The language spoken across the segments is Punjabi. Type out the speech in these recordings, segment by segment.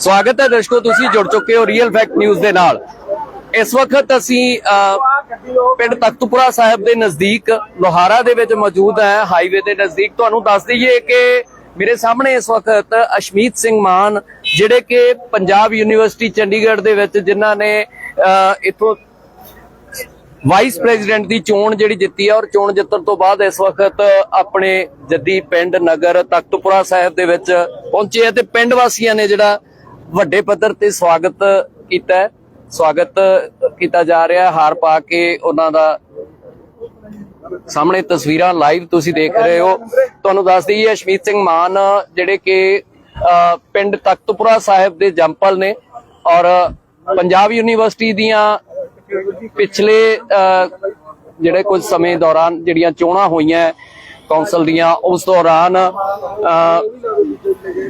ਸਵਾਗਤ ਹੈ ਦਰਸ਼ਕੋ ਤੁਸੀਂ ਜੁੜ ਚੁੱਕੇ ਹੋ ਰੀਅਲ ਫੈਕਟ ਨਿਊਜ਼ ਦੇ ਨਾਲ। ਇਸ ਵਕਤ ਅਸੀਂ ਪਿੰਡ ਤਖਤਪੁਰਾ ਸਾਹਿਬ ਦੇ ਨਜ਼ਦੀਕ ਲੋਹਾਰਾ ਦੇ ਵਿੱਚ ਮੌਜੂਦ ਹੈ ਹਾਈਵੇ ਦੇ ਨਜ਼ਦੀਕ। ਤੁਹਾਨੂੰ ਦੱਸ ਦਈਏ ਕਿ ਮੇਰੇ ਸਾਹਮਣੇ ਇਸ ਵਕਤ ਅਸ਼ਮੀਤ ਸਿੰਘ ਮਾਨ ਜਿਹੜੇ ਕਿ ਪੰਜਾਬ ਯੂਨੀਵਰਸਿਟੀ ਚੰਡੀਗੜ੍ਹ ਦੇ ਵਿੱਚ ਜਿਨ੍ਹਾਂ ਨੇ ਅ, ਵਾਈਸ ਪ੍ਰੈਜ਼ੀਡੈਂਟ ਦੀ ਚੋਣ ਜਿਹੜੀ ਜਿੱਤੀ ਹੈ ਔਰ ਚੋਣ ਜਿੱਤਣ ਤੋਂ ਬਾਅਦ ਇਸ ਵਕਤ ਆਪਣੇ ਜੱਦੀ ਪਿੰਡ ਨਗਰ ਤਖਤਪੁਰਾ ਸਾਹਿਬ ਦੇ ਵਿੱਚ ਪਹੁੰਚੇ ਹੈ ਤੇ ਪਿੰਡ ਵਾਸੀਆਂ ਨੇ ਜਿਹੜਾ ਵੱਡੇ ਪੱਧਰ ਤੇ ਸਵਾਗਤ ਕੀਤਾ ਹੈ। ਸਵਾਗਤ ਕੀਤਾ ਜਾ ਰਿਹਾ ਹਾਰ ਪਾ ਕੇ ਉਹਨਾਂ ਦਾ ਸਾਹਮਣੇ ਤਸਵੀਰਾਂ ਲਾਈਵ ਤੁਸੀਂ ਦੇਖ ਰਹੇ ਹੋ। ਤੁਹਾਨੂੰ ਦੱਸ ਦਈਏ ਅਸ਼ਮੀਤ ਸਿੰਘ ਮਾਨ ਜਿਹੜੇ ਕਿ ਪਿੰਡ ਤਖਤਪੁਰਾ ਸਾਹਿਬ ਦੇ ਜੰਪਲ ਨੇ ਔਰ ਪੰਜਾਬ ਯੂਨੀਵਰਸਿਟੀ ਦੀਆਂ ਪਿਛਲੇ ਜਿਹੜੇ ਕੁਝ ਸਮੇਂ ਦੌਰਾਨ ਜਿਹੜੀਆਂ ਚੋਣਾਂ ਹੋਈਆਂ ਕੌਂਸਲ ਦੀਆਂ ਉਸ ਦੌਰਾਨ ਅ,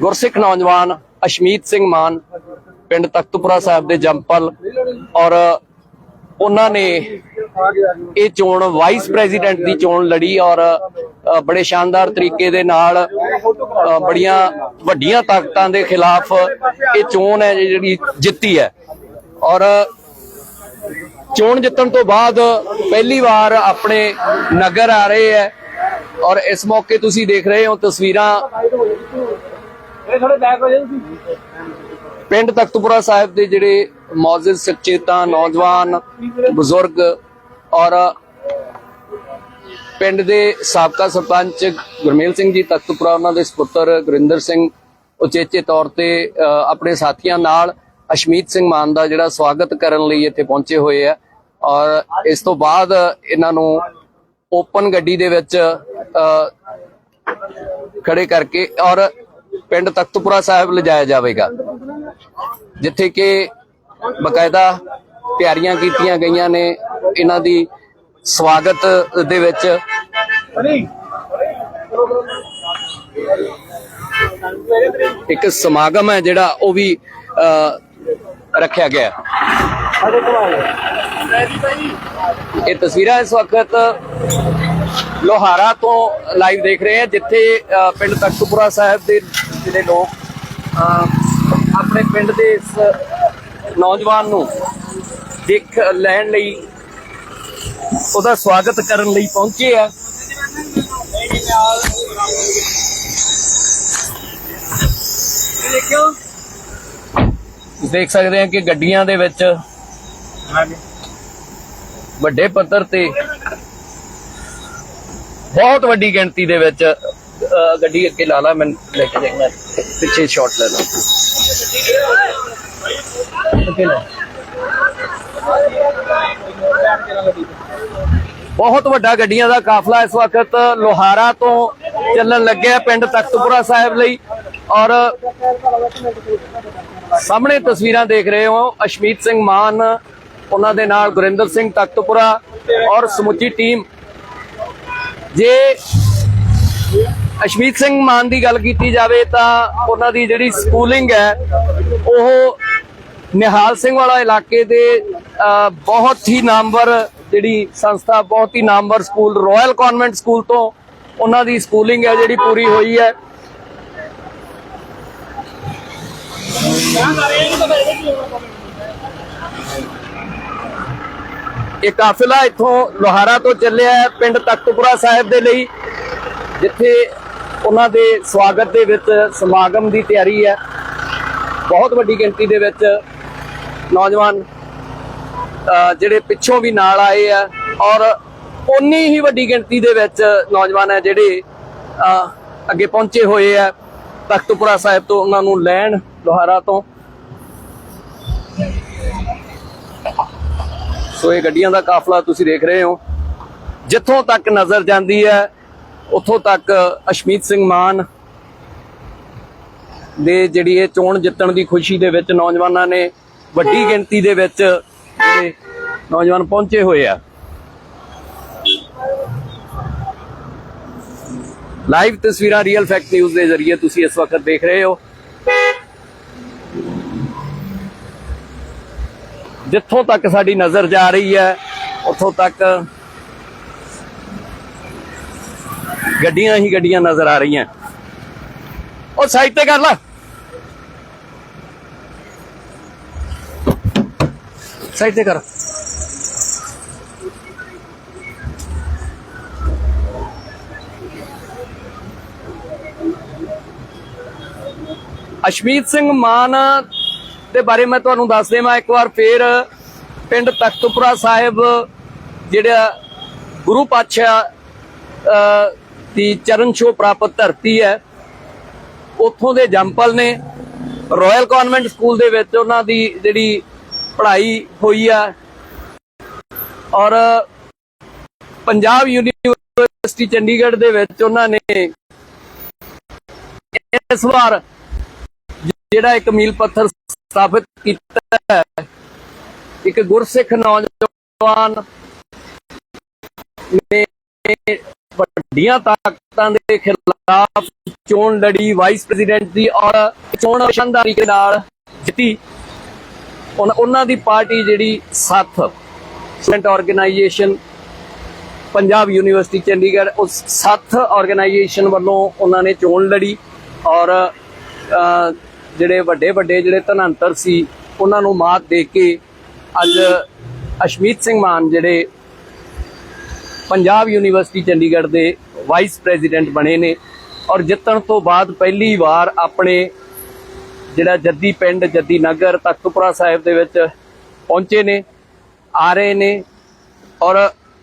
ਗੁਰਸਿੱਖ ਨੌਜਵਾਨ ਅਸ਼ਮੀਤ ਸਿੰਘ ਮਾਨ, ਪਿੰਡ ਤਖਤਪੁਰਾ ਸਾਹਿਬ ਦੇ ਜੰਪਲ ਔਰ ਉਹਨਾਂ ਨੇ ਇਹ ਚੋਣ ਵਾਈਸ ਪ੍ਰੈਜ਼ੀਡੈਂਟ ਦੀ ਚੋਣ ਲੜੀ ਔਰ ਬੜੇ ਸ਼ਾਨਦਾਰ ਤਰੀਕੇ ਦੇ ਨਾਲ ਬੜੀਆਂ ਵੱਡੀਆਂ ਤਾਕਤਾਂ ਦੇ ਖਿਲਾਫ ਇਹ ਚੋਣ ਹੈ ਜਿਹੜੀ ਜਿੱਤੀ ਹੈ। ਔਰ ਚੋਣ ਜਿੱਤਣ ਤੋਂ ਬਾਅਦ ਪਹਿਲੀ ਵਾਰ ਆਪਣੇ ਨਗਰ ਆ ਰਹੇ ਹੈ। ਔਰ ਇਸ ਮੌਕੇ ਤੁਸੀਂ ਦੇਖ ਰਹੇ ਹੋ ਤਸਵੀਰਾਂ ਪਿੰਡ ਤਖਤਪੁਰਾ ਸਾਹਿਬ ਦੇ ਜਿਹੜੇ ਮੌਜੂਦ ਸਚੇਤਾ ਨੌਜਵਾਨ ਬਜ਼ੁਰਗ ਔਰ ਪਿੰਡ ਦੇ ਸਾਬਕਾ ਸਰਪੰਚ ਗੁਰਮੇਲ ਸਿੰਘ ਜੀ ਤਖਤਪੁਰਾ ਉਹਨਾਂ ਦੇ ਸੁਪੁੱਤਰ ਗੁਰਿੰਦਰ ਸਿੰਘ ਉਚੇਚੇ ਤੌਰ ਤੇ ਆਪਣੇ ਸਾਥੀਆਂ ਨਾਲ ਅਸ਼ਮੀਤ ਸਿੰਘ ਮਾਨ ਦਾ ਜਿਹੜਾ ਸਵਾਗਤ ਕਰਨ ਲਈ ਇੱਥੇ ਪਹੁੰਚੇ ਹੋਏ ਆ। ਔਰ ਇਸ ਤੋਂ ਬਾਅਦ ਇਹਨਾਂ ਨੂੰ ਓਪਨ ਗੱਡੀ ਦੇ ਵਿੱਚ ਅ, ਖੜੇ ਕਰਕੇ ਔਰ ਪਿੰਡ ਤਖਤਪੁਰਾ ਸਾਹਿਬ ਲਿਜਾਇਆ ਜਾਵੇਗਾ। ਜਿੱਥੇ ਕਿ ਬਕਾਇਦਾ ਤਿਆਰੀਆਂ ਕੀਤੀਆਂ ਗਈਆਂ ਨੇ। ਇਹਨਾਂ ਦੀ ਸਵਾਗਤ ਦੇ ਵਿੱਚ ਇੱਕ ਸਮਾਗਮ ਹੈ ਜਿਹੜਾ ਉਹ ਵੀ ਅ, ਰੱਖਿਆ ਗਿਆ। ਇਹ ਤਸਵੀਰਾਂ ਇਸ ਵਕਤ ਲੋਹਾਰਾ ਤੋਂ ਲਾਈਵ ਦੇਖ ਰਹੇ ਹਾਂ ਜਿੱਥੇ ਪਿੰਡ ਤਖਤਪੁਰਾ ਸਾਹਿਬ ਦੇ ਜਿਹੜੇ ਲੋਕ ਆਪਣੇ ਪਿੰਡ ਦੇ ਇਸ ਨੌਜਵਾਨ ਨੂੰ ਦੇਖ ਲੈਣ ਲਈ ਉਹਦਾ ਸਵਾਗਤ ਕਰਨ ਲਈ ਪਹੁੰਚੇ ਆ। ਦੇਖ ਸਕਦੇ ਹਾਂ ਕਿ ਗੱਡੀਆਂ ਦੇ ਵਿੱਚ ਵੱਡੇ ਪੱਧਰ ਤੇ ਬਹੁਤ ਵੱਡੀ ਗਿਣਤੀ ਦੇ ਵਿੱਚ ਗੱਡੀ ਅੱਗੇ ਲਾ ਲਾ, ਮੈਂ ਲੈ ਕੇ ਜਾਣਾ ਪਿੱਛੇ ਸ਼ਾਟ ਲੈ ਲਾ। ਬਹੁਤ ਵੱਡਾ ਗੱਡੀਆਂ ਦਾ ਕਾਫਲਾ ਇਸ ਵਕਤ ਲੋਹਾਰਾ ਤੋਂ ਚੱਲਣ ਲੱਗਿਆ ਪਿੰਡ ਤਖਤਪੁਰਾ ਸਾਹਿਬ ਲਈ। ਔਰ ਸਾਹਮਣੇ ਤਸਵੀਰਾਂ ਦੇਖ ਰਹੇ ਹੋ, ਅਸ਼ਮੀਤ ਸਿੰਘ ਮਾਨ, ਉਹਨਾਂ ਦੇ ਨਾਲ ਗੁਰਿੰਦਰ ਸਿੰਘ ਤਖਤਪੁਰਾ ਔਰ ਸਮੁੱਚੀ ਟੀਮ ਜੇ ਅਸ਼ਮੀਤ ਸਿੰਘ ਮਾਨ ਦੀ ਗੱਲ ਕੀਤੀ ਜਾਵੇ ਤਾਂ ਉਹਨਾਂ ਦੀ ਜਿਹੜੀ ਸਕੂਲਿੰਗ ਹੈ, ਉਹ ਨਿਹਾਲ ਸਿੰਘ ਵਾਲਾ ਇਲਾਕੇ ਦੇ ਬਹੁਤ ਹੀ ਨਾਮਵਰ ਜਿਹੜੀ ਸੰਸਥਾ, ਬਹੁਤ ਹੀ ਨਾਮਵਰ ਸਕੂਲ ਰਾਇਲ ਕਨਵੈਂਟ ਸਕੂਲ ਤੋਂ ਉਹਨਾਂ ਦੀ ਸਕੂਲਿੰਗ ਹੈ, ਜਿਹੜੀ ਪੂਰੀ ਹੋਈ ਹੈ। ਇਹ ਇਹ ਕਾਫਿਲਾ ਇੱਥੋਂ ਲੋਹਾਰਾ ਤੋਂ ਚੱਲਿਆ ਪਿੰਡ ਤਖਤਪੁਰਾ ਸਾਹਿਬ ਦੇ ਲਈ, ਜਿੱਥੇ ਉਹਨਾਂ ਦੇ ਸਵਾਗਤ ਦੇ ਵਿੱਚ ਸਮਾਗਮ ਦੀ ਤਿਆਰੀ ਹੈ। ਬਹੁਤ ਵੱਡੀ ਗਿਣਤੀ ਦੇ ਵਿੱਚ ਨੌਜਵਾਨ ਜਿਹੜੇ ਪਿੱਛੋਂ ਵੀ ਨਾਲ ਆਏ ਆ, ਔਰ ਉਨੀ ਹੀ ਵੱਡੀ ਗਿਣਤੀ ਦੇ ਵਿੱਚ ਨੌਜਵਾਨ ਹੈ ਜਿਹੜੇ ਅੱਗੇ ਪਹੁੰਚੇ ਹੋਏ ਆ ਤਖਤਪੁਰਾ ਸਾਹਿਬ ਤੋਂ, ਉਹਨਾਂ ਨੂੰ ਲੈਣ ਲੋਹਾਰਾ ਤੋਂ। ਸੋ ਇਹ ਗੱਡੀਆਂ ਦਾ ਕਾਫਲਾ ਤੁਸੀਂ ਦੇਖ ਰਹੇ ਹੋ। ਜਿੱਥੋਂ ਤੱਕ ਨਜ਼ਰ ਜਾਂਦੀ ਹੈ, ਉੱਥੋਂ ਤੱਕ ਅਸ਼ਮੀਤ ਸਿੰਘ ਮਾਨ ਦੇ ਜਿਹੜੀ ਇਹ ਚੋਣ ਜਿੱਤਣ ਦੀ ਖੁਸ਼ੀ ਦੇ ਵਿੱਚ ਨੌਜਵਾਨਾਂ ਨੇ ਵੱਡੀ ਗਿਣਤੀ ਦੇ ਵਿੱਚ ਜਿਹੜੇ ਨੌਜਵਾਨ ਪਹੁੰਚੇ ਹੋਏ ਆ। ਲਾਈਵ ਤਸਵੀਰਾਂ ਰੀਅਲ ਫੈਕਟ ਨਿਊਜ਼ ਦੇ ਜ਼ਰੀਏ ਤੁਸੀਂ ਇਸ ਵਕਤ ਦੇਖ ਰਹੇ ਹੋ। ਜਿੱਥੋਂ ਤੱਕ ਸਾਡੀ ਨਜ਼ਰ ਜਾ ਰਹੀ ਹੈ, ਉੱਥੋਂ ਤੱਕ ਗੱਡੀਆਂ ਹੀ ਗੱਡੀਆਂ ਨਜ਼ਰ ਆ ਰਹੀਆਂ। ਉਹ ਸਾਈਡ ਤੇ ਕਰ ਲੈ। ਸਾਈਡ ਤੇ ਕਰ। ਅਸ਼ਮੀਤ ਸਿੰਘ ਮਾਨ ਦੇ ਬਾਰੇ ਮੈਂ ਤੁਹਾਨੂੰ ਦੱਸ ਦੇਵਾਂ। ਇੱਕ ਵਾਰ ਫੇਰ ਪਿੰਡ ਤਖਤਪੁਰਾ ਸਾਹਿਬ, ਜਿਹੜਾ ਗੁਰੂ ਪਾਤਸ਼ਾਹ ਦੀ ਚਰਨ ਛੋਹ ਪ੍ਰਾਪਤ ਧਰਤੀ ਹੈ, ਉੱਥੋਂ ਦੇ ਜੰਪਲ ਨੇ ਰਾਇਲ ਕਨਵੈਂਟ ਸਕੂਲ ਦੇ ਵਿੱਚ ਉਹਨਾਂ ਦੀ ਜਿਹੜੀ ਪੜ੍ਹਾਈ ਹੋਈ ਆ। ਔਰ ਪੰਜਾਬ ਯੂਨੀਵਰਸਿਟੀ ਚੰਡੀਗੜ੍ਹ ਦੇ ਵਿੱਚ ਉਹਨਾਂ ਨੇ ਇਸ ਵਾਰ ਜਿਹੜਾ ਇੱਕ ਮੀਲ ਪੱਥਰ ਸਥਾਪਿਤ ਕੀਤਾ ਹੈ। ਇੱਕ ਗੁਰਸਿੱਖ ਨੌਜਵਾਨ ਨੇ ਵੱਡੀਆਂ ਤਾਕਤਾਂ ਦੇ ਖਿਲਾਫ ਚੋਣ ਲੜੀ ਵਾਈਸ ਪ੍ਰੈਜ਼ੀਡੈਂਟ ਦੀ ਔਰ ਚੋਣ ਸ਼ਾਨਦਾਰੀ ਦੇ ਨਾਲ ਜਿੱਤੀ। ਉਹਨਾਂ ਦੀ ਪਾਰਟੀ ਜਿਹੜੀ Sath student organisation Punjab university Chandigarh ਉਸ ਸੱਥ ਆਰਗੇਨਾਈਜੇਸ਼ਨ ਵੱਲੋਂ ਉਹਨਾਂ ਨੇ ਚੋਣ ਲੜੀ ਔਰ ਜਿਹੜੇ ਵੱਡੇ ਵੱਡੇ ਜਿਹੜੇ ਧਨੰਤਰ ਸੀ, ਉਹਨਾਂ ਨੂੰ ਮਾਤ ਦੇ ਕੇ ਅੱਜ ਅਸ਼ਮੀਤ ਸਿੰਘ ਮਾਨ ਜਿਹੜੇ ਪੰਜਾਬ ਯੂਨੀਵਰਸਿਟੀ ਚੰਡੀਗੜ੍ਹ ਦੇ ਵਾਈਸ ਪ੍ਰੈਜ਼ੀਡੈਂਟ ਬਣੇ ਨੇ ਔਰ ਜਿੱਤਣ ਤੋਂ ਬਾਅਦ ਪਹਿਲੀ ਵਾਰ ਆਪਣੇ ਜਿਹੜਾ ਜੱਦੀ ਪਿੰਡ, ਜੱਦੀ ਨਗਰ ਤਖਤਪੁਰਾ ਸਾਹਿਬ ਦੇ ਵਿੱਚ ਪਹੁੰਚੇ ਨੇ, ਆ ਰਹੇ ਨੇ ਔਰ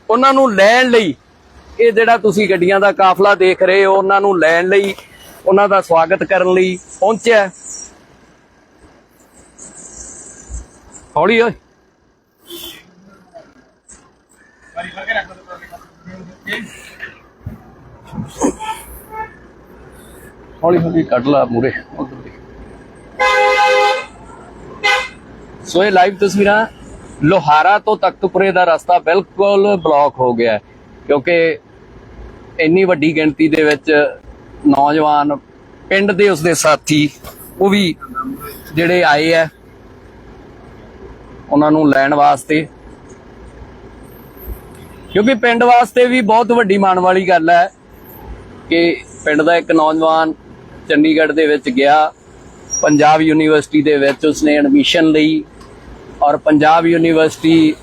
ਉਹਨਾਂ ਨੂੰ ਲੈਣ ਲਈ ਇਹ ਜਿਹੜਾ ਤੁਸੀਂ ਗੱਡੀਆਂ ਦਾ ਕਾਫਲਾ ਦੇਖ ਰਹੇ ਹੋ, ਉਹਨਾਂ ਨੂੰ ਲੈਣ ਲਈ ਉਹਨਾਂ ਦਾ ਸਵਾਗਤ ਕਰਨ ਲਈ ਪਹੁੰਚਿਆ। ਹੌਲੀ ਓਏ। ਹੌਲੀ ਹੌਲੀ ਕੱਢ ਲਾ ਮੂਰੇ ਸੋ ਇਹ ਲਾਈਵ ਤਸਵੀਰਾਂ ਲੋਹਾਰਾ ਤੋਂ ਤਖਤਪੁਰੇ ਦਾ ਰਸਤਾ ਬਿਲਕੁਲ ਬਲੌਕ ਹੋ ਗਿਆ ਕਿਉਂਕਿ ਇੰਨੀ ਵੱਡੀ ਗਿਣਤੀ ਦੇ ਵਿੱਚ ਨੌਜਵਾਨ ਪਿੰਡ ਦੇ ਉਸਦੇ ਸਾਥੀ, ਉਹ ਵੀ ਜਿਹੜੇ ਆਏ ਆ ਉਹਨਾਂ ਨੂੰ ਲੈਣ ਵਾਸਤੇ। ਕਿਉਂਕਿ ਪਿੰਡ ਵਾਸਤੇ ਵੀ ਬਹੁਤ ਵੱਡੀ ਮਾਣ ਵਾਲੀ ਗੱਲ ਹੈ ਕਿ ਪਿੰਡ ਦਾ ਇੱਕ ਨੌਜਵਾਨ ਚੰਡੀਗੜ੍ਹ ਦੇ ਵਿੱਚ ਗਿਆ, ਪੰਜਾਬ ਯੂਨੀਵਰਸਿਟੀ ਦੇ ਵਿੱਚ ਉਸਨੇ ਐਡਮਿਸ਼ਨ ਲਈ ਔਰ ਪੰਜਾਬ ਯੂਨੀਵਰਸਿਟੀ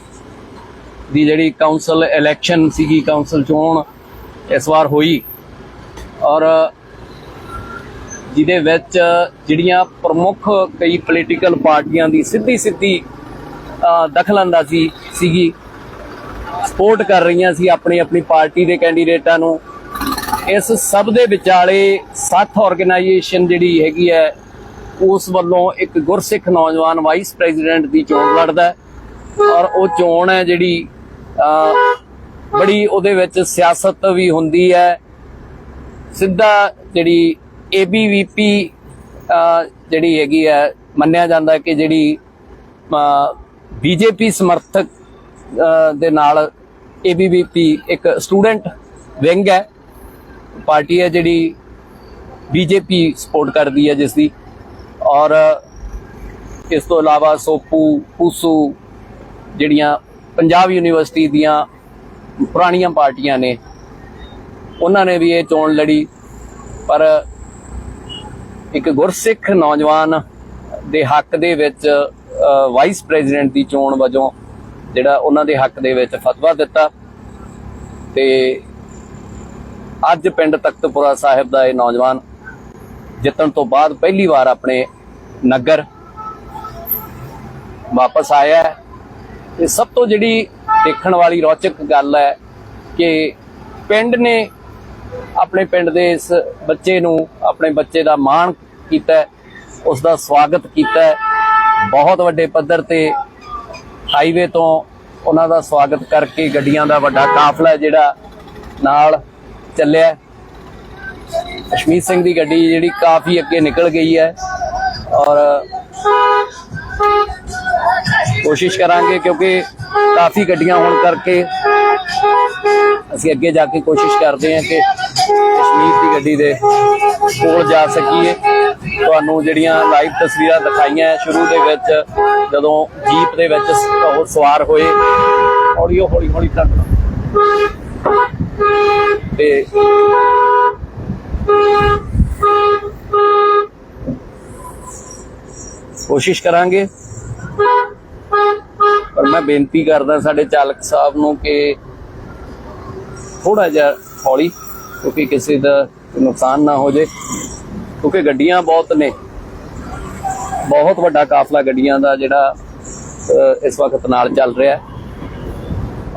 ਦੀ ਜਿਹੜੀ ਕਾਉਂਸਲ ਇਲੈਕਸ਼ਨ ਸੀਗੀ ਕਾਉਂਸਲ ਚੋਣ ਇਸ ਵਾਰ ਹੋਈ ਔਰ ਜਿਹਦੇ ਵਿੱਚ ਜਿਹੜੀਆਂ ਪ੍ਰਮੁੱਖ ਕਈ ਪੋਲੀਟੀਕਲ ਪਾਰਟੀਆਂ ਦੀ ਸਿੱਧੀ ਸਿੱਧੀ ਅ, ਦਖਲਅੰਦਾਜ਼ੀ ਸੀਗੀ। ਸਪੋਰਟ ਕਰ ਰਹੀਆਂ ਸੀ ਆਪਣੀ ਆਪਣੀ ਪਾਰਟੀ ਦੇ ਕੈਂਡੀਡੇਟਾਂ ਨੂੰ। ਇਸ ਸਭ ਦੇ ਵਿਚਾਲੇ ਸੱਤ ਆਰਗੇਨਾਈਜੇਸ਼ਨ ਜਿਹੜੀ ਹੈਗੀ ਹੈ ਉਸ ਵੱਲੋਂ ਇੱਕ ਗੁਰਸਿੱਖ ਨੌਜਵਾਨ ਵਾਈਸ ਪ੍ਰੈਜ਼ੀਡੈਂਟ ਦੀ ਚੋਣ ਲੜਦਾ ਔਰ ਉਹ ਚੋਣ ਹੈ ਜਿਹੜੀ ਬੜੀ ਉਹਦੇ ਵਿੱਚ ਸਿਆਸਤ ਵੀ ਹੁੰਦੀ ਹੈ। ਸਿੱਧਾ ਜਿਹੜੀ ਏਬੀਵੀਪੀ ਜਿਹੜੀ ਹੈਗੀ ਹੈ ਮੰਨਿਆ ਜਾਂਦਾ ਕਿ ਜਿਹੜੀ ਬੀਜੇਪੀ ਸਮਰਥਕ ਦੇ ਨਾਲ ਏਬੀਵੀਪੀ ਇੱਕ ਸਟੂਡੈਂਟ ਵਿੰਗ ਹੈ। ਪਾਰਟੀ ਹੈ ਜਿਹੜੀ ਬੀਜੇਪੀ ਸਪੋਰਟ ਕਰਦੀ ਹੈ ਜਿਸ ਦੀ ਔਰ ਇਸ ਤੋਂ ਇਲਾਵਾ ਸੋਪੂ, ਪੂਸੂ ਜਿਹੜੀਆਂ ਪੰਜਾਬ ਯੂਨੀਵਰਸਿਟੀ ਦੀਆਂ ਪੁਰਾਣੀਆਂ ਪਾਰਟੀਆਂ ਨੇ, ਉਹਨਾਂ ਨੇ ਵੀ ਇਹ ਚੋਣ ਲੜੀ। ਪਰ ਇੱਕ ਗੁਰਸਿੱਖ ਨੌਜਵਾਨ ਦੇ ਹੱਕ ਦੇ ਵਿੱਚ ਵਾਈਸ ਪ੍ਰੈਜ਼ੀਡੈਂਟ ਦੀ ਚੋਣ ਵਜੋਂ ਜਿਹੜਾ ਉਹਨਾਂ ਦੇ ਹੱਕ ਦੇ ਵਿੱਚ ਫਤਵਾ ਦਿੱਤਾ। ਤੇ ਅੱਜ ਪਿੰਡ ਤਖਤਪੁਰਾ ਸਾਹਿਬ ਦਾ ਇਹ ਨੌਜਵਾਨ ਜਿੱਤਣ ਤੋਂ ਬਾਅਦ ਪਹਿਲੀ ਵਾਰ ਆਪਣੇ ਨਗਰ ਵਾਪਸ ਆਇਆ ਹੈ। ਤੇ ਸਭ ਤੋਂ ਜਿਹੜੀ ਦੇਖਣ ਵਾਲੀ ਰੌਚਕ ਗੱਲ ਹੈ ਕਿ ਪਿੰਡ ਨੇ ਆਪਣੇ ਪਿੰਡ ਦੇ ਇਸ ਬੱਚੇ ਨੂੰ ਆਪਣੇ ਬੱਚੇ ਦਾ ਮਾਣ ਕੀਤਾ ਹੈ, ਉਸ ਦਾ ਸਵਾਗਤ ਕੀਤਾ ਬਹੁਤ ਵੱਡੇ ਪੱਧਰ ਤੇ ਹਾਈਵੇ ਤੋਂ ਉਹਨਾਂ ਦਾ ਸਵਾਗਤ ਕਰਕੇ ਗੱਡੀਆਂ ਦਾ ਵੱਡਾ ਕਾਫਲਾ ਜਿਹੜਾ ਨਾਲ ਚੱਲਿਆ ਅਸ਼ਮੀਤ ਸਿੰਘ ਦੀ ਗੱਡੀ ਜਿਹੜੀ ਕਾਫੀ ਅੱਗੇ ਨਿਕਲ ਗਈ ਹੈ ਔਰ ਕੋਸ਼ਿਸ਼ ਕਰਾਂਗੇ ਕਿਉਂਕਿ ਕਾਫੀ ਗੱਡੀਆਂ ਹੋਣ ਕਰਕੇ ਅਸੀਂ ਅੱਗੇ ਜਾ ਕੇ ਕੋਸ਼ਿਸ਼ ਕਰਦੇ ਹਾਂ ਕਿ ਕਸ਼ਮੀਰ ਦੀ ਗੱਡੀ ਦੇ ਕੋਲ ਜਾ ਸਕੀਏ। ਤੁਹਾਨੂੰ ਜਿਹੜੀਆਂ ਲਾਈਵ ਤਸਵੀਰਾਂ ਦਿਖਾਈਆਂ ਸ਼ੁਰੂ ਦੇ ਵਿੱਚ, ਜਦੋਂ ਜੀਪ ਦੇ ਵਿੱਚ ਉਹ ਸਵਾਰ ਹੋਏ ਹੌਲੀ ਹੌਲੀ ਹੌਲੀ ਤੱਕ। ਤੇ ਕੋਸ਼ਿਸ਼ ਕਰਾਂਗੇ, ਪਰ ਮੈਂ ਬੇਨਤੀ ਕਰਦਾ ਸਾਡੇ ਚਾਲਕ ਸਾਹਿਬ ਨੂੰ ਕਿ ਥੋੜਾ ਜਿਹਾ ਹੌਲੀ, ਕਿਉਂਕਿ ਕਿਸੇ ਦਾ ਨੁਕਸਾਨ ਨਾ ਹੋ ਜੇ ਕਿਉਂਕਿ ਗੱਡੀਆਂ ਬਹੁਤ ਨੇ। ਬਹੁਤ ਵੱਡਾ ਕਾਫਲਾ ਗੱਡੀਆਂ ਦਾ ਜਿਹੜਾ ਇਸ ਵਕਤ ਨਾਲ ਚੱਲ ਰਿਹਾ ਹੈ।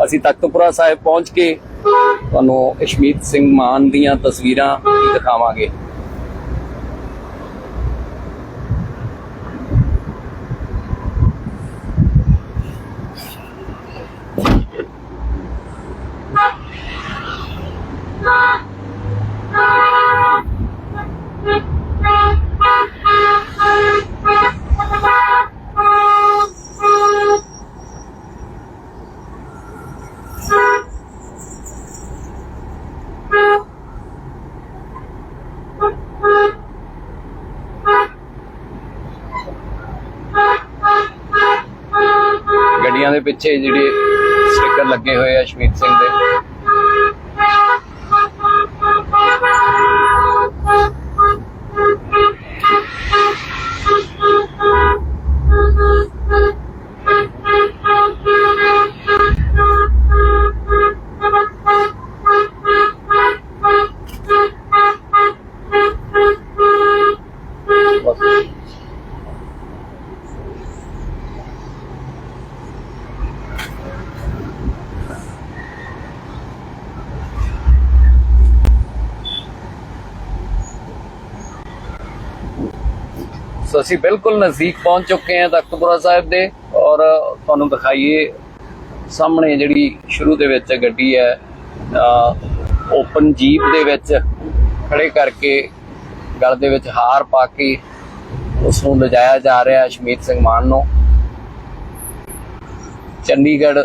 ਅਸੀਂ ਤਖਤਪੁਰਾ ਸਾਹਿਬ ਪਹੁੰਚ ਕੇ ਤੁਹਾਨੂੰ ਅਸ਼ਮੀਤ ਸਿੰਘ ਮਾਨ ਦੀਆਂ ਤਸਵੀਰਾਂ ਦਿਖਾਵਾਂਗੇ। ਗੱਡੀਆਂ ਦੇ ਪਿੱਛੇ ਜਿਹੜੇ ਸਟicker ਲੱਗੇ ਹੋਏ ਆ ਅਸ਼ਮੀਤ ਸਿੰਘ ਦੇ। ਸੋ ਅਸੀਂ ਬਿਲਕੁਲ ਨਜ਼ਦੀਕ ਪਹੁੰਚ ਚੁੱਕੇ ਹਾਂ ਤਖਤਪੁਰਾ ਸਾਹਿਬ ਦੇ ਔਰ ਤੁਹਾਨੂੰ ਦਿਖਾਈਏ ਸਾਹਮਣੇ ਜਿਹੜੀ ਸ਼ੁਰੂ ਦੇ ਵਿੱਚ ਗੱਡੀ ਹੈ ਓਪਨ ਜੀਪ ਦੇ ਵਿੱਚ ਖੜੇ ਕਰਕੇ ਗਲ ਦੇ ਵਿੱਚ ਹਾਰ ਪਾ ਕੇ ਉਸ ਨੂੰ ਲਿਜਾਇਆ ਜਾ ਰਿਹਾ ਹੈ ਸ਼ਮੀਤ ਸਿੰਘ ਮਾਨ ਨੂੰ। ਚੰਡੀਗੜ੍ਹ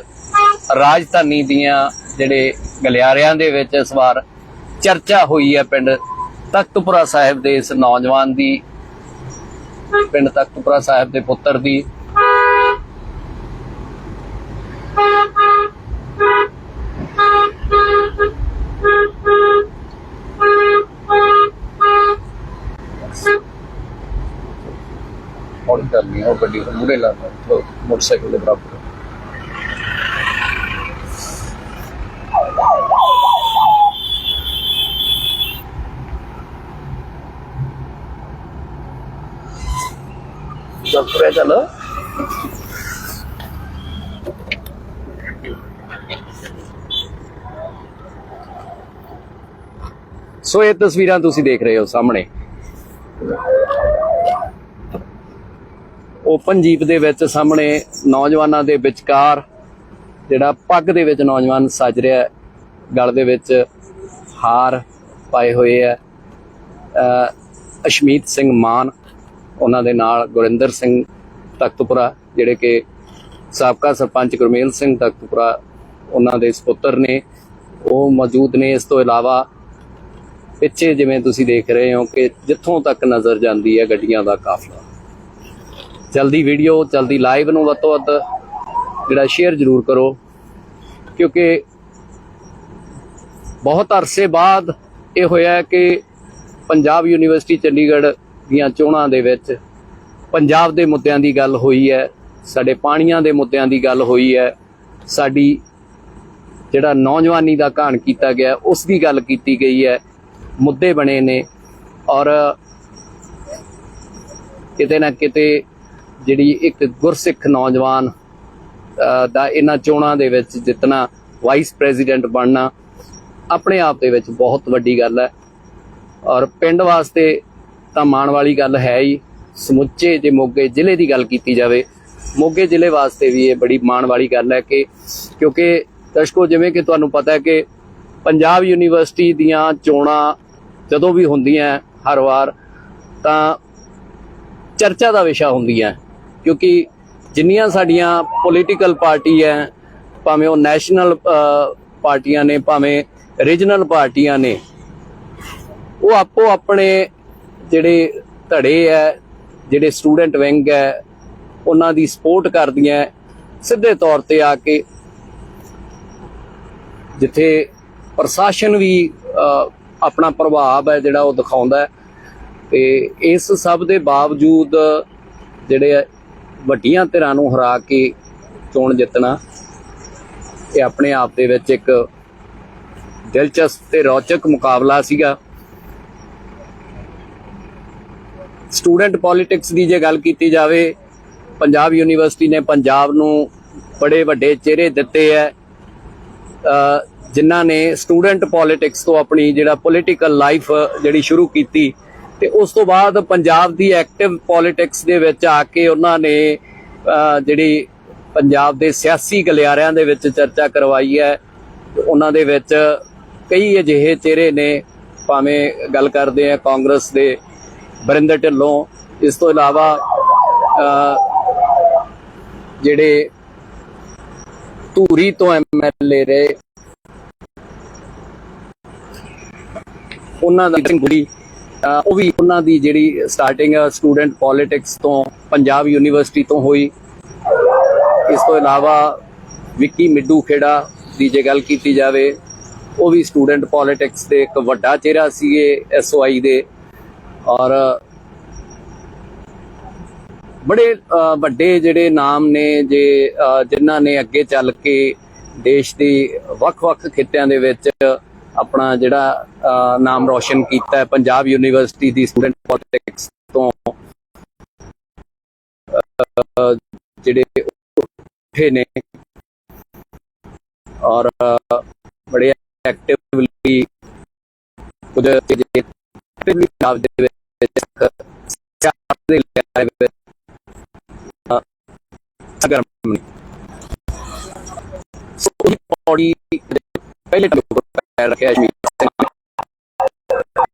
ਰਾਜਧਾਨੀ ਦੀਆਂ ਜਿਹੜੇ ਗਲਿਆਰਿਆਂ ਦੇ ਵਿੱਚ ਇਸ ਵਾਰ ਚਰਚਾ ਹੋਈ ਹੈ ਪਿੰਡ ਤਖਤਪੁਰਾ ਸਾਹਿਬ ਦੇ ਇਸ ਨੌਜਵਾਨ ਦੀ। ਪਿੰਡ ਤਖਤਪੁਰਾ ਸਾਹਿਬ ਦੇ ਪੁੱਤਰ ਦੀ। ਹੌਲੀ ਕਰਨੀ ਹੈ ਉਹ ਗੱਡੀ ਨੂੰ ਮੂਰੇ ਲਾਣਾ ਮੋਟਰਸਾਈਕਲ ਦੇ ਬਰਾਬਰ। ਚੱਲ ਚੱਲ। ਸੋ ਇਹ ਤਸਵੀਰਾਂ ਤੁਸੀਂ ਦੇਖ ਰਹੇ ਹੋ ਸਾਹਮਣੇ। ਓਪਨ ਜੀਪ ਦੇ ਵਿੱਚ ਸਾਹਮਣੇ ਨੌਜਵਾਨਾਂ ਦੇ ਵਿਚਕਾਰ ਜਿਹੜਾ ਪੱਗ ਦੇ ਵਿੱਚ ਨੌਜਵਾਨ ਸੱਜ ਰਿਹਾ ਗਲ ਦੇ ਵਿੱਚ ਹਾਰ ਪਾਏ ਹੋਏ ਹੈ। ਅ, ਅਸ਼ਮੀਤ ਸਿੰਘ ਮਾਨ ਉਹਨਾਂ ਦੇ ਨਾਲ ਗੁਰਿੰਦਰ ਸਿੰਘ ਤਖਤਪੁਰਾ, ਜਿਹੜੇ ਕਿ ਸਾਬਕਾ ਸਰਪੰਚ ਗੁਰਮੇਲ ਸਿੰਘ ਤਖਤਪੁਰਾ, ਉਹਨਾਂ ਦੇ ਸੁਪੁੱਤਰ ਨੇ। ਉਹ ਮੌਜੂਦ ਨੇ। ਇਸ ਤੋਂ ਇਲਾਵਾ ਪਿੱਛੇ ਜਿਵੇਂ ਤੁਸੀਂ ਦੇਖ ਰਹੇ ਹੋ ਕਿ ਜਿੱਥੋਂ ਤੱਕ ਨਜ਼ਰ ਜਾਂਦੀ ਹੈ ਗੱਡੀਆਂ ਦਾ ਕਾਫਲਾ। ਜਲਦੀ ਵੀਡੀਓ ਜਲਦੀ ਲਾਈਵ ਨੂੰ ਵੱਧ ਤੋਂ ਵੱਧ ਜਿਹੜਾ ਸ਼ੇਅਰ ਜ਼ਰੂਰ ਕਰੋ, ਕਿਉਂਕਿ ਬਹੁਤ ਅਰਸੇ ਬਾਅਦ ਇਹ ਹੋਇਆ ਕਿ ਪੰਜਾਬ ਯੂਨੀਵਰਸਿਟੀ ਚੰਡੀਗੜ੍ਹ ਦੀਆਂ ਚੋਣਾਂ ਦੇ ਵਿੱਚ ਪੰਜਾਬ ਦੇ ਮੁੱਦਿਆਂ ਦੀ ਗੱਲ ਹੋਈ ਹੈ, ਸਾਡੇ ਪਾਣੀਆਂ ਦੇ ਮੁੱਦਿਆਂ ਦੀ ਗੱਲ ਹੋਈ ਹੈ, ਸਾਡੀ ਜਿਹੜਾ ਨੌਜਵਾਨੀ ਦਾ ਘਾਣ ਕੀਤਾ ਗਿਆ, ਉਸ ਦੀ ਗੱਲ ਕੀਤੀ ਗਈ ਹੈ, ਮੁੱਦੇ ਬਣੇ ਨੇ ਔਰ ਕਿਤੇ ਨਾ ਕਿਤੇ ਜਿਹੜੀ ਇੱਕ ਗੁਰਸਿੱਖ ਨੌਜਵਾਨ ਦਾ ਇਹਨਾਂ ਚੋਣਾਂ ਦੇ ਵਿੱਚ ਜਿੱਤਣਾ ਵਾਈਸ ਪ੍ਰੈਜ਼ੀਡੈਂਟ ਬਣਨਾ, ਆਪਣੇ ਆਪ ਦੇ ਵਿੱਚ ਬਹੁਤ ਵੱਡੀ ਗੱਲ ਹੈ। ਔਰ ਪਿੰਡ ਵਾਸਤੇ ਤਾਂ ਮਾਣ ਵਾਲੀ ਗੱਲ ਹੈ ਹੀ। ਸਮੁੱਚੇ ਜੇ ਮੋਗੇ ਜ਼ਿਲ੍ਹੇ ਦੀ ਗੱਲ ਕੀਤੀ ਜਾਵੇ, ਮੋਗੇ ਜ਼ਿਲ੍ਹੇ ਵਾਸਤੇ ਵੀ ਇਹ ਬੜੀ ਮਾਣ ਵਾਲੀ ਗੱਲ ਹੈ ਕਿ ਕਿਉਂਕਿ ਦਰਸ਼ਕੋ ਜਿਵੇਂ ਕਿ ਤੁਹਾਨੂੰ ਪਤਾ ਹੈ ਕਿ ਪੰਜਾਬ ਯੂਨੀਵਰਸਿਟੀ ਦੀਆਂ ਚੋਣਾਂ ਜਦੋਂ ਵੀ ਹੁੰਦੀਆਂ ਹਰ ਵਾਰ, ਤਾਂ ਚਰਚਾ ਦਾ ਵਿਸ਼ਾ ਹੁੰਦੀਆਂ ਕਿਉਂਕਿ ਜਿੰਨੀਆਂ ਸਾਡੀਆਂ ਪੋਲੀਟੀਕਲ ਪਾਰਟੀ ਹੈ, ਭਾਵੇਂ ਉਹ ਨੈਸ਼ਨਲ ਪਾਰਟੀਆਂ ਨੇ, ਭਾਵੇਂ ਰੀਜਨਲ ਪਾਰਟੀਆਂ ਨੇ, ਉਹ ਆਪੋ ਆਪਣੇ ਜਿਹੜੇ ਧੜੇ ਹੈ ਜਿਹੜੇ ਸਟੂਡੈਂਟ ਵਿੰਗ ਹੈ, ਉਹਨਾਂ ਦੀ ਸਪੋਰਟ ਕਰਦੀਆਂ ਸਿੱਧੇ ਤੌਰ ਤੇ ਆ ਕੇ ਜਿੱਥੇ ਪ੍ਰਸ਼ਾਸਨ ਵੀ ਆਪਣਾ ਪ੍ਰਭਾਵ ਹੈ ਜਿਹੜਾ ਉਹ ਦਿਖਾਉਂਦਾ ਹੈ। ਤੇ ਇਸ ਸਭ ਦੇ ਬਾਵਜੂਦ ਜਿਹੜੇ ਵੱਡੀਆਂ ਧਿਰਾਂ ਨੂੰ ਹਰਾ ਕੇ ਚੋਣ ਜਿੱਤਣਾ, ਇਹ ਆਪਣੇ ਆਪ ਦੇ ਵਿੱਚ ਇੱਕ ਦਿਲਚਸਪ ਤੇ ਰੌਚਕ ਮੁਕਾਬਲਾ ਸੀਗਾ। ਸਟੂਡੈਂਟ ਪੋਲਿਟਿਕਸ ਦੀ ਜੇ ਗੱਲ ਕੀਤੀ ਜਾਵੇ, ਪੰਜਾਬ ਯੂਨੀਵਰਸਿਟੀ ਨੇ ਪੰਜਾਬ ਨੂੰ ਬੜੇ ਵੱਡੇ ਚਿਹਰੇ ਦਿੱਤੇ ਹੈ। ਜਿਨ੍ਹਾਂ ਨੇ ਸਟੂਡੈਂਟ ਪੋਲਿਟਿਕਸ ਤੋਂ ਆਪਣੀ ਜਿਹੜਾ ਪੋਲਿਟੀਕਲ ਲਾਈਫ ਜਿਹੜੀ ਸ਼ੁਰੂ ਕੀਤੀ ਤੇ ਉਸ ਤੋਂ ਬਾਅਦ ਪੰਜਾਬ ਦੀ ਐਕਟਿਵ ਪੋਲਿਟਿਕਸ ਦੇ ਵਿੱਚ ਆ ਕੇ ਉਹਨਾਂ ਨੇ ਜਿਹੜੀ ਪੰਜਾਬ ਦੇ ਸਿਆਸੀ ਗਲਿਆਰਿਆਂ ਦੇ ਵਿੱਚ ਚਰਚਾ ਕਰਵਾਈ ਹੈ। ਉਹਨਾਂ ਦੇ ਵਿੱਚ ਕਈ ਅਜਿਹੇ ਚਿਹਰੇ ਨੇ, ਭਾਵੇਂ ਗੱਲ ਕਰਦੇ ਆ ਕਾਂਗਰਸ ਦੇ ਬਰਿੰਦਰ ਢਿੱਲੋਂ। ਇਸ ਤੋਂ ਇਲਾਵਾ ਜਿਹੜੇ ਧੂਰੀ ਤੋਂ ਐਮਐਲਏ ਰਹੇ, ਉਹਨਾਂ ਦਾ ਸਿੰਘ ਉਹ ਵੀ ਉਹਨਾਂ ਦੀ ਜਿਹੜੀ ਸਟਾਰਟਿੰਗ ਸਟੂਡੈਂਟ ਪੋਲਿਟਿਕਸ ਤੋਂ, ਪੰਜਾਬ ਯੂਨੀਵਰਸਿਟੀ ਤੋਂ ਹੋਈ। ਇਸ ਤੋਂ ਇਲਾਵਾ, ਵਿੱਕੀ ਮਿੱਡੂ ਖੇੜਾ ਦੀ ਜੇ ਗੱਲ ਕੀਤੀ ਜਾਵੇ, ਉਹ ਵੀ ਸਟੂਡੈਂਟ ਪੋਲਿਟਿਕਸ ਦੇ ਇੱਕ ਵੱਡਾ ਚਿਹਰਾ ਸੀਗੇ ਐਸਓਆਈ ਦੇ। ਔਰ ਬੜੇ ਵੱਡੇ ਜਿਹੜੇ ਨਾਮ ਨੇ, ਜੇ ਜਿਨ੍ਹਾਂ ਨੇ ਅੱਗੇ ਚੱਲ ਕੇ ਦੇਸ਼ ਦੀ ਵੱਖ-ਵੱਖ ਖਿੱਤਿਆਂ ਦੇ ਵਿੱਚ ਆਪਣਾ ਜਿਹੜਾ ਨਾਮ ਰੌਸ਼ਨ ਕੀਤਾ ਹੈ, ਪੰਜਾਬ ਯੂਨੀਵਰਸਿਟੀ ਦੀ ਸਟੂਡੈਂਟ ਪੋਲਿਟਿਕਸ ਤੋਂ ਜਿਹੜੇ ਉੱਠੇ ਨੇ, ਔਰ ਬੜੇ ਐਕਟਿਵਲੀ ਕੁਝ ਜਿਹੜੇ ਪੰਜਾਬ ਦੇ ਵਿੱਚ ਪਹਿਲੇ ਟੱਪ ਉੱਪਰ ਪੈਰ ਰੱਖਿਆ ਜਮੀਨ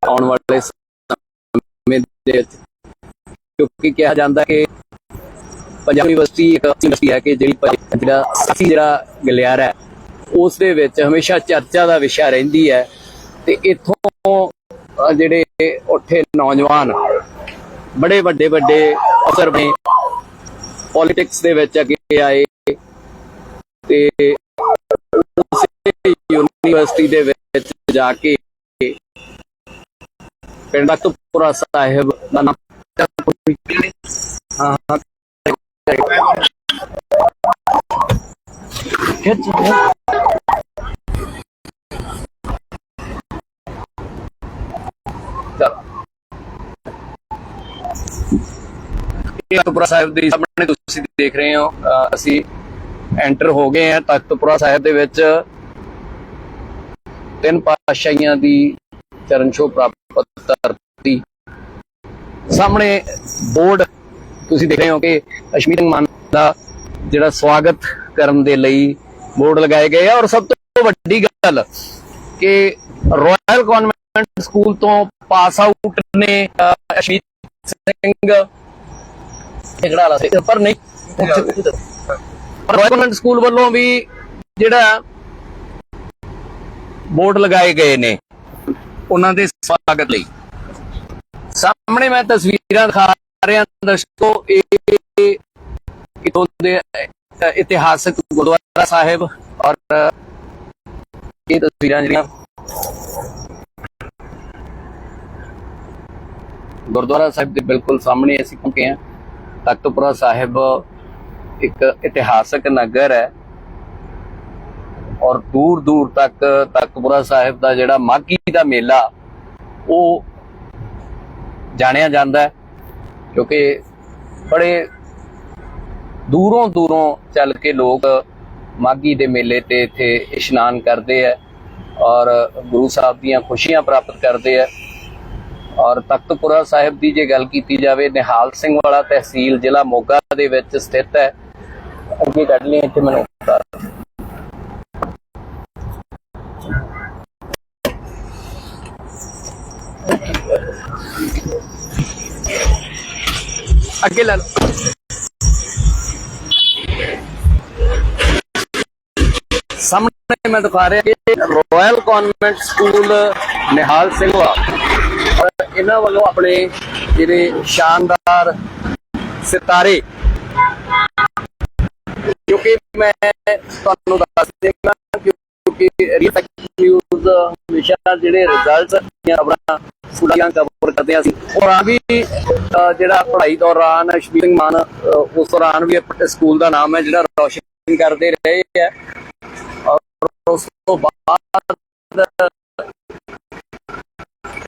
ਆਉਣ ਵਾਲੇ ਸਮੇਂ ਦੇ ਵਿੱਚ, ਕਿਉਂਕਿ ਕਿਹਾ ਜਾਂਦਾ ਕਿ ਪੰਜਾਬ ਯੂਨੀਵਰਸਿਟੀ ਇੱਕ ਯੂਨੀਵਰਸਿਟੀ ਹੈ ਕਿ ਜਿਹੜੀ ਜਿਹੜਾ ਸਿਆਸੀ ਜਿਹੜਾ ਗਲਿਆਰਾ ਹੈ, ਉਸ ਦੇ ਵਿੱਚ ਹਮੇਸ਼ਾ ਚਰਚਾ ਦਾ ਵਿਸ਼ਾ ਰਹਿੰਦੀ ਹੈ ਤੇ ਇਥੋਂ ਜਿਹੜੇ ਉੱਠੇ ਨੌਜਵਾਨ ਬੜੇ ਵੱਡੇ ਵੱਡੇ ਅਫਸਰ ਨੇ। ਪੋਲਿਟਿਕਸ ਦੇ ਵਿੱਚ ਅੱਗੇ ਆਏ ਤੇ ਯੂਨੀਵਰਸਿਟੀ ਦੇ ਵਿੱਚ ਜਾ ਕੇ ਪਿੰਡ ਅਕਤਪੁਰਾ ਸਾਹਿਬ ਦਾ ਨਾਮ ਹਾਂ ਹਾਂ। ਖਿੱਚ। ਤਖਤਪੁਰਾ ਸਾਹਿਬ ਦੇ ਸਾਹਮਣੇ ਤੁਸੀਂ ਦੇਖ ਰਹੇ ਹੋ ਅਸੀਂ ਐਂਟਰ ਹੋ ਗਏ ਹਾਂ ਤਖਤਪੁਰਾ ਸਾਹਿਬ ਦੇ ਵਿੱਚ। ਤਿੰਨ ਪਾਤਸ਼ਾਹੀਆਂ ਦੀ ਚਰਨ ਛੋਹ ਪ੍ਰਾਪਤ ਧਰਤੀ। ਸਾਹਮਣੇ ਬੋਰਡ ਤੁਸੀਂ ਦੇਖ ਰਹੇ ਹੋ ਕਿ ਅਸ਼ਮੀਤ ਮਾਨ ਦਾ ਜਿਹੜਾ ਸਵਾਗਤ ਕਰਨ ਦੇ ਲਈ ਬੋਰਡ ਲਗਾਏ ਗਏ ਆ। ਔਰ ਸਭ ਤੋਂ ਵੱਡੀ ਗੱਲ ਕਿ ਰਾਇਲ ਕਨਵੈਂਟ ਸਕੂਲ ਤੋਂ ਪਾਸ ਆਊਟ ਨੇ ਅਹ, ਅਸ਼ਮੀਤ ਸਿੰਘ ਝਗੜਾ ਵਾਲਾ ਸੀ। ਪਰ ਨਹੀਂ ਕਨਵੈਂਟ ਸਕੂਲ ਵੱਲੋਂ ਵੀ ਜਿਹੜਾ ਬੋਰਡ ਲਗਾਏ ਗਏ ਨੇ ਉਹਨਾਂ ਦੇ ਸਵਾਗਤ ਲਈ। ਸਾਹਮਣੇ ਮੈਂ ਤਸਵੀਰਾਂ ਦਿਖਾ ਰਿਹਾ ਦਰਸ਼ਕੋ ਇਹ ਦੇ ਇਤਿਹਾਸਕ ਗੁਰਦੁਆਰਾ ਸਾਹਿਬ ਔਰ ਇਹ ਤਸਵੀਰਾਂ ਜਿਹੜੀਆਂ ਗੁਰਦੁਆਰਾ ਸਾਹਿਬ ਦੇ ਬਿਲਕੁਲ ਸਾਹਮਣੇ ਅਸੀਂ ਪਹੁੰਚੇ ਹਾਂ। ਤਖਤਪੁਰਾ ਸਾਹਿਬ ਇੱਕ ਇਤਿਹਾਸਕ ਨਗਰ ਹੈ। ਔਰ ਦੂਰ ਦੂਰ ਤੱਕ ਤਖਤਪੁਰਾ ਸਾਹਿਬ ਦਾ ਜਿਹੜਾ ਮਾਘੀ ਦਾ ਮੇਲਾ, ਉਹ ਜਾਣਿਆ ਜਾਂਦਾ ਹੈ। ਕਿਉਂਕਿ ਬੜੇ ਦੂਰੋਂ ਦੂਰੋਂ ਚੱਲ ਕੇ ਲੋਕ ਮਾਘੀ ਦੇ ਮੇਲੇ ਤੇ ਇੱਥੇ ਇਸ਼ਨਾਨ ਕਰਦੇ ਆ ਔਰ ਗੁਰੂ ਸਾਹਿਬ ਦੀਆਂ ਖੁਸ਼ੀਆਂ ਪ੍ਰਾਪਤ ਕਰਦੇ ਆ ਔਰ ਤਖਤਪੁਰਾ ਸਾਹਿਬ ਦੀ ਜੇ ਗੱਲ ਕੀਤੀ ਜਾਵੇ, ਨਿਹਾਲ ਸਿੰਘ ਵਾਲਾ ਤਹਿਸੀਲ ਜ਼ਿਲ੍ਹਾ ਮੋਗਾ ਦੇ ਵਿੱਚ ਸਥਿਤ ਹੈ। ਅੱਗੇ ਕੱਢ ਲਈ ਇੱਥੇ ਮੈਨੂੰ। ਅੱਗੇ ਲੈ ਲਓ। ਸਾਹਮਣੇ ਮੈਂ ਦਿਖਾ ਰਿਹਾ ਕਿ royal convent school Nihal Singh Wala. ਇਹਨਾਂ ਵੱਲੋਂ ਆਪਣੇ ਜਿਹੜੇ ਸ਼ਾਨਦਾਰ ਸਿਤਾਰੇ, ਕਿਉਂਕਿ ਮੈਂ ਤੁਹਾਨੂੰ ਦੱਸ ਦਿੰਦਾ ਕਿਉਂਕਿ ਰੀਫੈਕਟ ਨਿਊਜ਼ ਹਮੇਸ਼ਾ ਜਿਹੜੇ ਰਿਜ਼ਲਟਸ ਦੀਆਂ ਖਬਰਾਂ ਸਕੂਲਾਂ ਕਵਰ ਕਰਦੇ ਅਸੀਂ। ਔਰ ਆ ਵੀ ਜਿਹੜਾ ਪੜ੍ਹਾਈ ਦੌਰਾਨ ਸ਼ਬੀਰ ਸਿੰਘ ਮਾਨ ਉਸ ਦੌਰਾਨ ਵੀ ਆਪਣੇ ਸਕੂਲ ਦਾ ਨਾਮ ਹੈ, ਜਿਹੜਾ ਰੌਸ਼ਨ ਕਰਦੇ ਰਹੇ ਹੈ। ਔਰ ਉਸ ਤੋਂ ਬਾਅਦ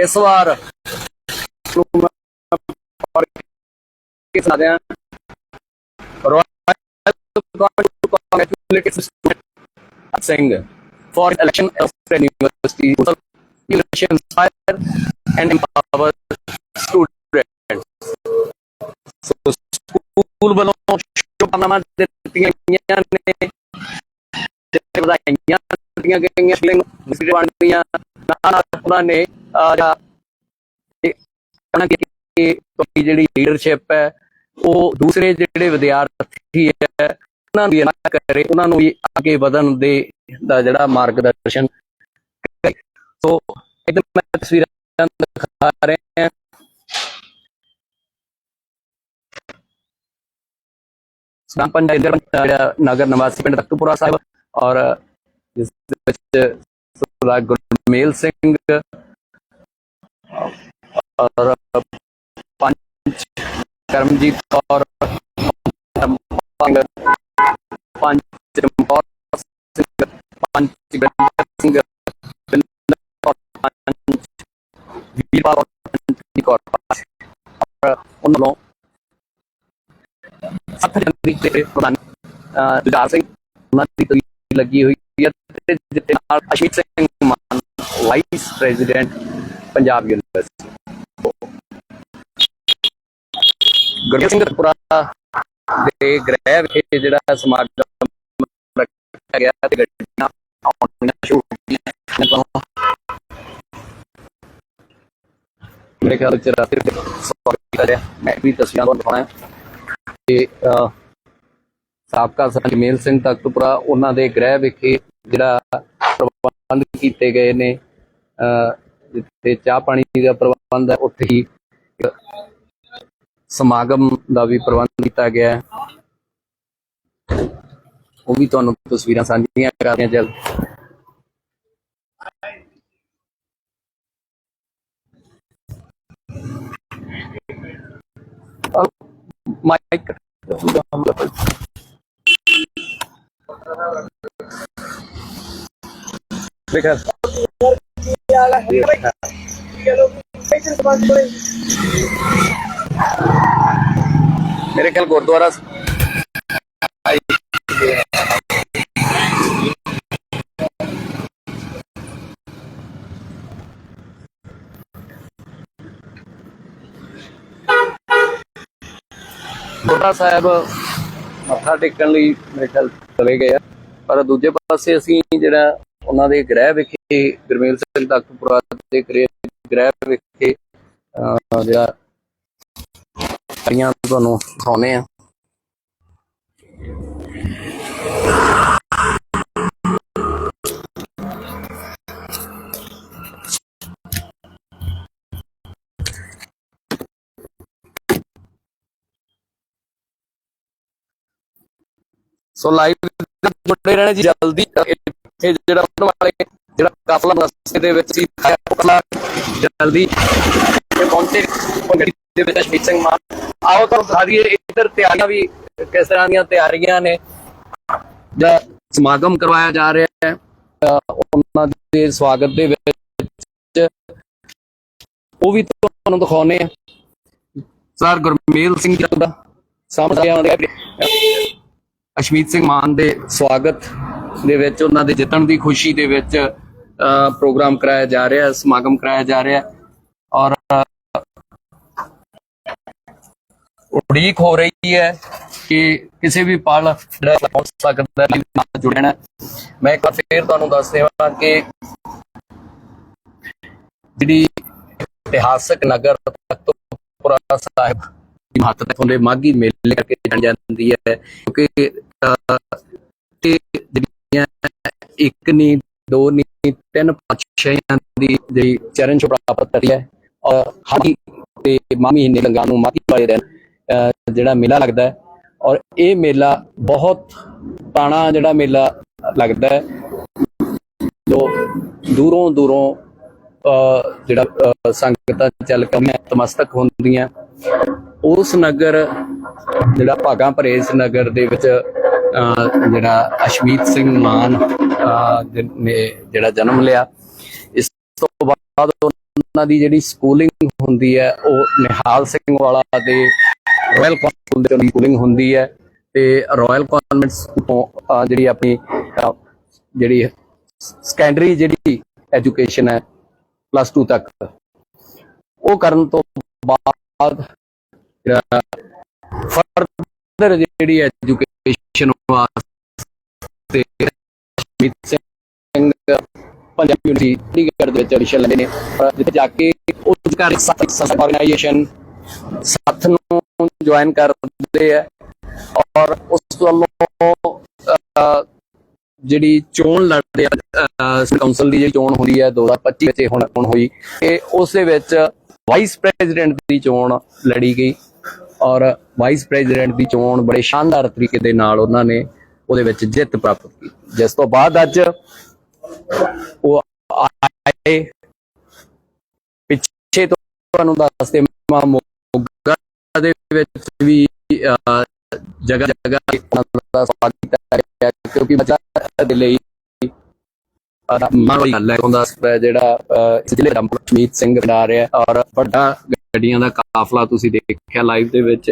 ਇਸ ਵਾਰ ਨੂੰ ਮੈਂ ਫੌਰ ਕੇ ਸੁਣਾ ਦਿਆਂ royal government to congratulate its student Singh for election of university election fire and empower students so school ਵੱਲੋਂ ਸ਼ੁਭਕਾਮਨਾਵਾਂ ਦਿੱਤੀਆਂ ਗਈਆਂ ਨੇ ਤੇ ਵਧਾਈਆਂ ਦਿੱਤੀਆਂ ਗਈਆਂ ਸ਼ਿਲਿੰਗ ਮੁਸਲਮਾਨ ਦੀਆਂ ਨਾਲ ਉਹਨਾਂ ਨੇ ਜਿਹੜਾ ਇਹ ਉਹਨਾਂ ਦੀ ਜਿਹੜੀ ਲੀਡਰਸ਼ਿਪ ਹੈ, ਉਹ ਦੂਸਰੇ ਜਿਹੜੇ ਵਿਦਿਆਰਥੀ ਹੈ, ਉਹਨਾਂ ਦੀ ਨਾ ਕਰੇ, ਉਹਨਾਂ ਨੂੰ ਵੀ ਅੱਗੇ ਵਧਣ ਦੇ ਦਾ ਜਿਹੜਾ ਮਾਰਗਦਰਸ਼ਨ ਸੋ, ਇਧਰ ਮੈਂ ਤਸਵੀਰਾਂ ਦਿਖਾ ਰਹੇ। ਹਾਂ ਸ੍ਰਾਮ ਪੰਚਾਇਤ ਦਾ ਜਿਹੜਾ ਨਗਰ ਨਿਵਾਸੀ ਪਿੰਡ ਤਖਤਪੁਰਾ ਸਾਹਿਬ ਔਰ ਇਸ ਦੇ ਵਿੱਚ ਸਰਦਾਰ ਗੁਰਮੇਲ ਸਿੰਘ ਔਰ ਪੰਚ ਕਰਮਜੀਤ ਕੌਰ ਪੰਗ ਪੰਚ ਚਮਕੌਰ ਸਿੰਘ ਪੰਚ ਗੁਰਿੰਦਰ ਸਿੰਘ ਬਿੰਦਰ ਕੌਰ ਪੰਚ ਵੀਰਪਾਲ ਕੌਰ, ਪੰਚ ਦੀ ਕੌਰ ਪੰਚ ਔਰ ਉਹਨਾਂ ਨੂੰ ਗੁਰਜੀਤ ਸਿੰਘ ਪੁਰਾ ਦੇ ਗ੍ਰਹਿ ਵਿਖੇ ਜਿਹੜਾ ਸਮਾਗਮ ਰੱਖਿਆ ਗਿਆ ਤੇ ਗੱਡੀਆਂ ਆਉਣੀਆਂ ਸ਼ੁਰੂ ਹੋ ਗਈਆਂ। ਮੇਰੇ ਖਿਆਲ ਚ ਰਾਤੀ ਦੇ ਸਵਾਗਤ ਕੀਤਾ ਮੈਂ ਵੀ ਤਸਵੀਰਾਂ ਤੁਹਾਨੂੰ ਦਿਖਾਉਣਾ ਤੇ ਸਾਬਕਾ ਸਰਪੰਚ ਸਿੰਘ ਤਖਤਪੁਰਾ ਉਹਨਾਂ ਦੇ ਗ੍ਰਹਿ ਵਿਖੇ ਜਿਹੜਾ ਪ੍ਰਬੰਧ ਕੀਤੇ ਗਏ ਨੇ ਅਹ, ਜਿੱਥੇ ਚਾਹ ਪਾਣੀ ਦਾ ਪ੍ਰਬੰਧ ਹੈ ਉੱਥੇ ਹੀ ਸਮਾਗਮ ਦਾ ਵੀ ਪ੍ਰਬੰਧ ਕੀਤਾ ਗਿਆ ਹੈ। ਉਹ ਵੀ ਤੁਹਾਨੂੰ ਤਸਵੀਰਾਂ ਸਾਂਝੀਆਂ ਕਰਦੇ ਹਾਂ? ਜਲਦ ਮਾਈਕ ਦੇਖਾ ਮੇਰੇ ਖਿਆਲ ਗੁਰਦੁਆਰਾ ਗੁਰਦੁਆਰਾ ਸਾਹਿਬ ਮੱਥਾ ਟੇਕਣ ਲਈ ਮੇਰੇ ਖਿਆਲ ਚਲੇ ਗਏ ਆ ਪਰ ਦੂਜੇ ਪਾਸੇ ਅਸੀਂ ਜਿਹੜਾ ਉਹਨਾਂ ਦੇ ਗ੍ਰਹਿ ਵਿਖੇ ਗੁਰਮੇਲ ਸਿੰਘ ਤਖਤਪੁਰਾ ਦੇ ਗ੍ਰਹਿ ਗ੍ਰਹਿ ਵਿਖੇ ਅਹ, ਜਿਹੜਾ ਸਾਰੀਆਂ ਤੁਹਾਨੂੰ ਦਿਖਾਉਨੇ ਆ। ਸੋ ਲਾਈਵ ਜੁੜੇ ਰਹਿਣਾ ਜੀ ਜਲਦੀ। ਇੱਥੇ ਜਿਹੜਾ ਆਉਣ ਵਾਲੇ, ਜਿਹੜਾ ਕਾਫਲਾ ਰਸਤੇ ਦੇ ਵਿੱਚ ਸੀ, ਉਹ ਜਲਦੀ ਪਹੁੰਚੇ। ਦੇ ਵਿੱਚ ਅਸ਼ਮੀਤ ਸਿੰਘ ਮਾਨ। ਆਓ ਤੁਹਾਨੂੰ ਦਿਖਾ ਦਈਏ ਇੱਧਰ ਤਿਆਰੀਆਂ ਵੀ ਕਿਸ ਤਰ੍ਹਾਂ ਦੀਆਂ ਤਿਆਰੀਆਂ ਨੇ? ਜਿਹੜਾ ਸਮਾਗਮ ਕਰਵਾਇਆ ਜਾ ਰਿਹਾ ਹੈ। ਉਹਨਾਂ ਦੇ ਸਵਾਗਤ ਦੇ ਵਿੱਚ ਉਹ ਵੀ ਤੁਹਾਨੂੰ ਦਿਖਾਉਨੇ ਆ ਸਰ ਗੁਰਮੇਲ ਸਿੰਘ ਜੀ ਦਾ ਸਾਹਮਣੇ ਆਉਂਦੇ ਅਸ਼ਮੀਤ ਸਿੰਘ ਮਾਨ ਦੇ ਸਵਾਗਤ ਦੇ ਵਿੱਚ ਉਹਨਾਂ ਦੇ ਜਿੱਤਣ ਦੀ ਖੁਸ਼ੀ ਦੇ ਵਿੱਚ ਅ, ਪ੍ਰੋਗਰਾਮ ਕਰਾਇਆ ਜਾ ਰਿਹਾ ਹੈ ਸਮਾਗਮ ਕਰਾਇਆ ਜਾ ਰਿਹਾ ਹੈ। ਔਰ ਉਡੀਕ ਹੋ ਰਹੀ ਹੈ ਕਿ ਕਿਸੇ ਵੀ ਪਲ ਜਿਹੜਾ ਪਹੁੰਚ ਸਕਦਾ ਹੈ ਨਾਲ ਜੁੜਨਾ ਮੈਂ ਇੱਕ ਵਾਰ ਫੇਰ ਤੁਹਾਨੂੰ ਦੱਸ ਦੇਵਾਂ ਕਿ ਜਿਹੜੀ ਇਤਿਹਾਸਕ ਨਗਰ ਤਖਤਪੁਰਾ ਸਾਹਿਬ ਦੀ ਮਹੱਤਤਾ ਦੇ ਮਾਗੀ ਮੇਲੇ ਕਰਕੇ ਜਾਣੀ ਜਾਂਦੀ ਹੈ, ਕਿਉਂਕਿ ਜਿਹੜੀਆਂ ਇੱਕ ਨਹੀਂ ਦੋ ਨਹੀਂ ਤਿੰਨ ਪਾਤਸ਼ਾਹੀਆਂ ਦੀ ਜਿਹੜੀ ਚਰਨ ਛੋਹ ਪ੍ਰਾਪਤ ਹੈ ਔਰ ਹਾਕੀ ਤੇ ਮਾਮੀ ਮਹੀਨੇ ਲੰਗਾ ਨੂੰ ਮਾਗੀ ਵਾਲੇ ਦਿਨ ਜਿਹੜਾ ਮੇਲਾ ਲੱਗਦਾ ਹੈ ਔਰ ਇਹ ਮੇਲਾ ਬਹੁਤ ਪੁਰਾਣਾ ਜਿਹੜਾ ਮੇਲਾ ਲੱਗਦਾ ਹੈ, ਜੋ ਦੂਰੋਂ ਦੂਰੋਂ ਜਿਹੜਾ ਸੰਗਤਾਂ ਚੱਲ ਕੇ ਨਤਮਸਤਕ ਹੁੰਦੀਆਂ। ਉਸ ਨਗਰ, ਜਿਹੜਾ ਭਾਗਾਂ ਭਰੇ ਇਸ ਨਗਰ ਦੇ ਵਿੱਚ, ਅਹ ਜਿਹੜਾ ਅਸ਼ਮੀਤ ਸਿੰਘ ਮਾਨ ਨੇ ਜਿਹੜਾ ਜਨਮ ਲਿਆ, ਇਸ ਤੋਂ ਬਾਅਦ ਉਹਨਾਂ ਦੀ ਜਿਹੜੀ ਸਕੂਲਿੰਗ ਹੁੰਦੀ ਹੈ, ਉਹ ਨਿਹਾਲ ਸਿੰਘ ਵਾਲਾ ਦੇ ਰਾਇਲ ਕਾਨਵੈਂਟ ਦੇ ਵਿੱਚ ਸਕੂਲਿੰਗ ਹੁੰਦੀ ਹੈ ਤੇ ਰਾਇਲ ਕਾਨਵੈਂਟ ਤੋਂ ਜਿਹੜੀ ਆਪਣੀ ਜਿਹੜੀ ਸੈਕੰਡਰੀ ਜਿਹੜੀ ਐਜੂਕੇਸ਼ਨ ਹੈ ਪਲੱਸ 2 ਤੱਕ, ਉਹ ਕਰਨ ਤੋਂ ਬਾਅਦ ਫਰਦਰ ਜਿਹੜੀ ਐਜੂਕੇਸ਼ਨ ਵਾਸਤੇ ਅਸ਼ਮੀਤ ਸਿੰਘ ਪੰਜਾਬ ਯੂਨੀਵਰਸਿਟੀ ਦੇ ਵਿੱਚ ਐਡਮਿਸ਼ਨ ਲੈਂਦੇ ਨੇ ਜਿੱਥੇ ਜਾ ਕੇ ਉਹ ਕਰ ਸੱਤ ਆਰਗੇਨਾਈਜੇਸ਼ਨ ਸੱਤ ਨੂੰ ਜੁਆਇਨ ਕਰਦੇ ਆ। ਔਰ ਉਸ ਵੱਲੋਂ ਜਿਹੜੀ ਚੋਣ ਲੜਦੇ ਆ ਕਾਉਂਸਲ ਦੀ ਜਿਹੜੀ ਚੋਣ ਹੁੰਦੀ ਹੈ 2025 ਵਿੱਚ ਹੁਣ ਹੁਣ ਹੋਈ। ਤੇ ਉਸ ਦੇ ਵਿੱਚ ਵਾਈਸ ਪ੍ਰੈਜ਼ੀਡੈਂਟ ਦੀ ਚੋਣ ਲੜੀ ਗਈ। ਔਰ ਵਾਈਸ ਪ੍ਰੈਜ਼ੀਡੈਂਟ ਦੀ ਚੋਣ ਬੜੇ ਸ਼ਾਨਦਾਰ ਤਰੀਕੇ ਦੇ ਨਾਲ ਉਹਨਾਂ ਨੇ ਉਹਦੇ ਵਿੱਚ ਜਿੱਤ ਪ੍ਰਾਪਤ ਕੀਤੀ। ਜਿਸ ਤੋਂ ਬਾਅਦ ਅੱਜ ਉਹ ਆਏ। ਪਿੱਛੇ ਤੋਂ ਤੁਹਾਨੂੰ ਦੱਸਦੇ ਮਾ ਦੇ ਵਿੱਚ ਵੀ ਜਗ੍ਹਾ ਜਗ੍ਹਾ ਦਾ ਸਵਾਗਤ ਕੀਤਾ ਗਿਆ ਕਿਉਂਕਿ ਬੱਚਾ ਦੇ ਲਈ ਮਾਨ ਗੱਲ ਹੈ, ਉਹਦਾ ਜਿਹੜਾ ਇਸ ਜ਼ਿਲ੍ਹੇ ਦਾ ਸ਼ਮੀਤ ਸਿੰਘ ਬਣਾ ਰਿਹਾ ਔਰ ਵੱਡਾ ਗੱਡੀਆਂ ਦਾ ਕਾਫਲਾ ਤੁਸੀਂ ਦੇਖਿਆ ਲਾਈਵ ਦੇ ਵਿੱਚ,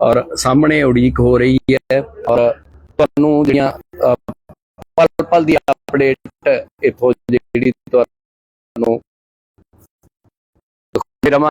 ਔਰ ਸਾਹਮਣੇ ਉਡੀਕ ਹੋ ਰਹੀ ਹੈ, ਔਰ ਤੁਹਾਨੂੰ ਜਿਹੜੀਆਂ ਪਲ ਪਲ ਦੀ ਅਪਡੇਟ ਇਥੋਂ ਜਿਹੜੀ ਤੁਹਾਨੂੰ